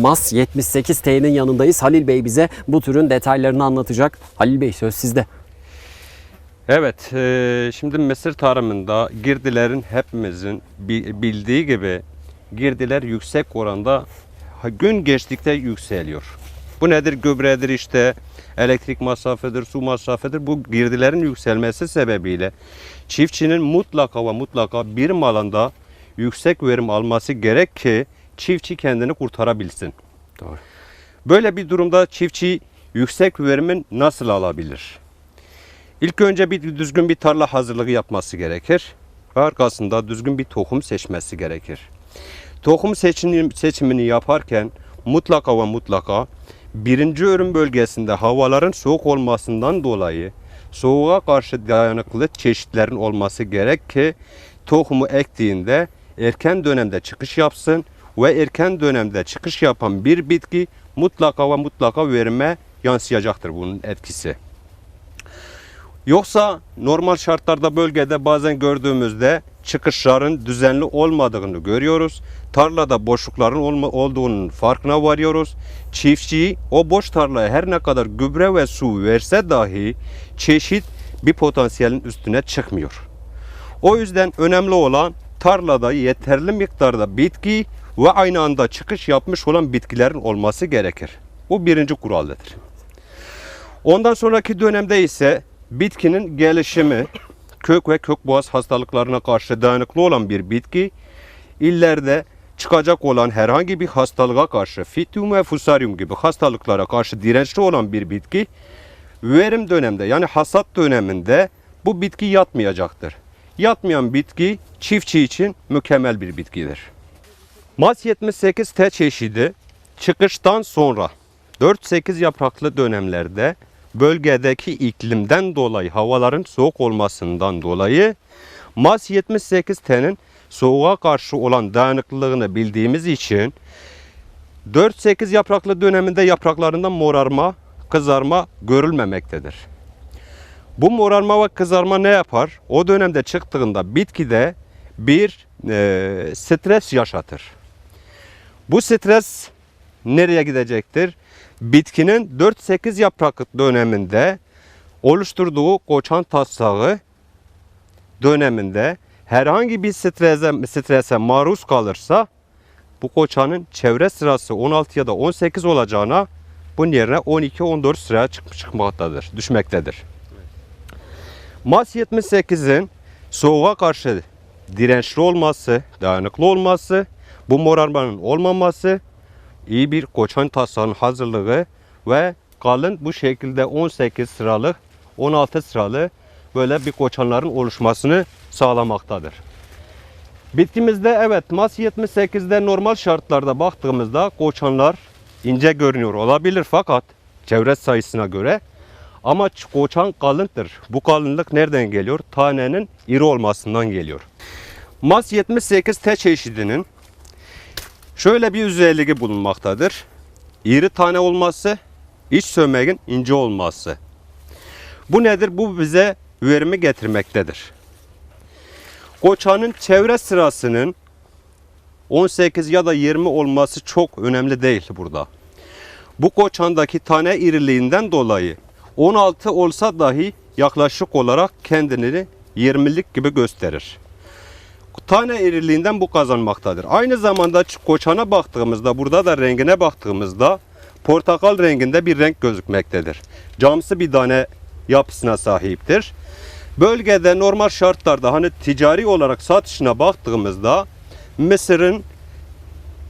MAS 78T'nin yanındayız. Halil Bey bize bu türün detaylarını anlatacak. Halil Bey söz sizde. Evet, e, şimdi mısır tarımında girdilerin hepimizin bi- bildiği gibi girdiler yüksek oranda gün geçtikçe yükseliyor. Bu nedir? Gübredir işte, elektrik masrafıdır, su masrafıdır. Bu girdilerin yükselmesi sebebiyle çiftçinin mutlaka ve mutlaka bir malında yüksek verim alması gerek ki çiftçi kendini kurtarabilsin. Doğru. Böyle bir durumda çiftçi yüksek verimin nasıl alabilir? İlk önce bir düzgün bir tarla hazırlığı yapması gerekir. Arkasında düzgün bir tohum seçmesi gerekir. Tohum seçimini, seçimini yaparken mutlaka ve mutlaka birinci ürün bölgesinde havaların soğuk olmasından dolayı soğuğa karşı dayanıklı çeşitlerin olması gerek ki tohumu ektiğinde erken dönemde çıkış yapsın ve erken dönemde çıkış yapan bir bitki mutlaka ve mutlaka verime yansıyacaktır bunun etkisi. Yoksa normal şartlarda bölgede bazen gördüğümüzde çıkışların düzenli olmadığını görüyoruz. Tarlada boşlukların olduğunun farkına varıyoruz. Çiftçi o boş tarlaya her ne kadar gübre ve su verse dahi çeşit bir potansiyelin üstüne çıkmıyor. O yüzden önemli olan tarlada yeterli miktarda bitki ve aynı anda çıkış yapmış olan bitkilerin olması gerekir. Bu birinci kuraldır. Ondan sonraki dönemde ise bitkinin gelişimi kök ve kök boğaz hastalıklarına karşı dayanıklı olan bir bitki illerde çıkacak olan herhangi bir hastalığa karşı fitium ve fusarium gibi hastalıklara karşı dirençli olan bir bitki verim döneminde yani hasat döneminde bu bitki yatmayacaktır. Yatmayan bitki çiftçi için mükemmel bir bitkidir. Mas 78 T çeşidi çıkıştan sonra 4-8 yapraklı dönemlerde bölgedeki iklimden dolayı havaların soğuk olmasından dolayı Mas 78 T'nin soğuğa karşı olan dayanıklılığını bildiğimiz için 4-8 yapraklı döneminde yapraklarında morarma, kızarma görülmemektedir. Bu morarma ve kızarma ne yapar? O dönemde çıktığında bitkide bir e, stres yaşatır. Bu stres nereye gidecektir? Bitkinin 4-8 yapraklık döneminde oluşturduğu koçan taslağı döneminde herhangi bir strese, strese maruz kalırsa bu koçanın çevre sırası 16 ya da 18 olacağına bunun yerine 12-14 sıraya çık- çıkmaktadır, düşmektedir. Mas 78'in soğuğa karşı dirençli olması, dayanıklı olması, bu morarmanın olmaması, iyi bir koçan taslağının hazırlığı ve kalın bu şekilde 18 sıralık, 16 sıralı böyle bir koçanların oluşmasını sağlamaktadır. Bitkimizde evet Mas 78'de normal şartlarda baktığımızda koçanlar ince görünüyor olabilir fakat çevre sayısına göre ama koçan kalındır. Bu kalınlık nereden geliyor? Tanenin iri olmasından geliyor. Mas 78 T çeşidinin şöyle bir özelliği bulunmaktadır. İri tane olması, iç sömeğin ince olması. Bu nedir? Bu bize verimi getirmektedir. Koçanın çevre sırasının 18 ya da 20 olması çok önemli değil burada. Bu koçandaki tane iriliğinden dolayı 16 olsa dahi yaklaşık olarak kendini 20'lik gibi gösterir. Tane iriliğinden bu kazanmaktadır. Aynı zamanda koçana baktığımızda burada da rengine baktığımızda portakal renginde bir renk gözükmektedir. Camsı bir tane yapısına sahiptir. Bölgede normal şartlarda hani ticari olarak satışına baktığımızda mısırın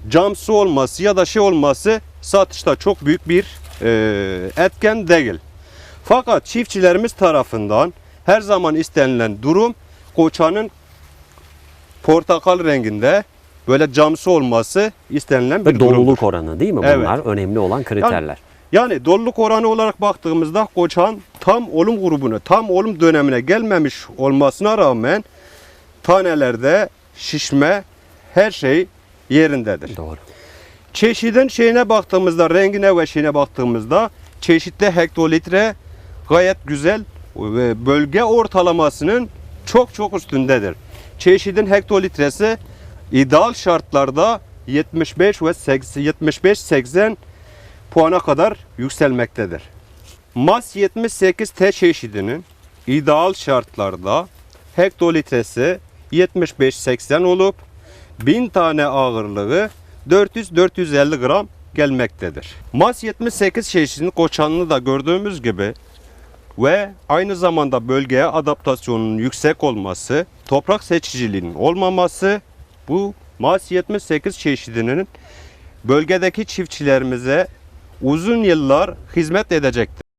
camsı olması ya da şey olması satışta çok büyük bir e, etken değil. Fakat çiftçilerimiz tarafından her zaman istenilen durum koçanın portakal renginde böyle camsı olması istenilen bir Ve durumdur. doluluk oranı değil mi? Evet. Bunlar önemli olan kriterler. Yani doluluk oranı olarak baktığımızda koçan tam olum grubunu, tam olum dönemine gelmemiş olmasına rağmen tanelerde şişme her şey yerindedir. Doğru. Çeşidin şeyine baktığımızda, rengine ve şeyine baktığımızda çeşitli hektolitre gayet güzel ve bölge ortalamasının çok çok üstündedir. Çeşidin hektolitresi ideal şartlarda 75 ve 75-80 puana kadar yükselmektedir. MAS 78T çeşidinin ideal şartlarda hektolitresi 75-80 olup 1000 tane ağırlığı 400-450 gram gelmektedir. MAS 78 çeşidinin koçanını da gördüğümüz gibi ve aynı zamanda bölgeye adaptasyonun yüksek olması, toprak seçiciliğinin olmaması bu MAS 78 çeşidinin bölgedeki çiftçilerimize uzun yıllar hizmet edecektir.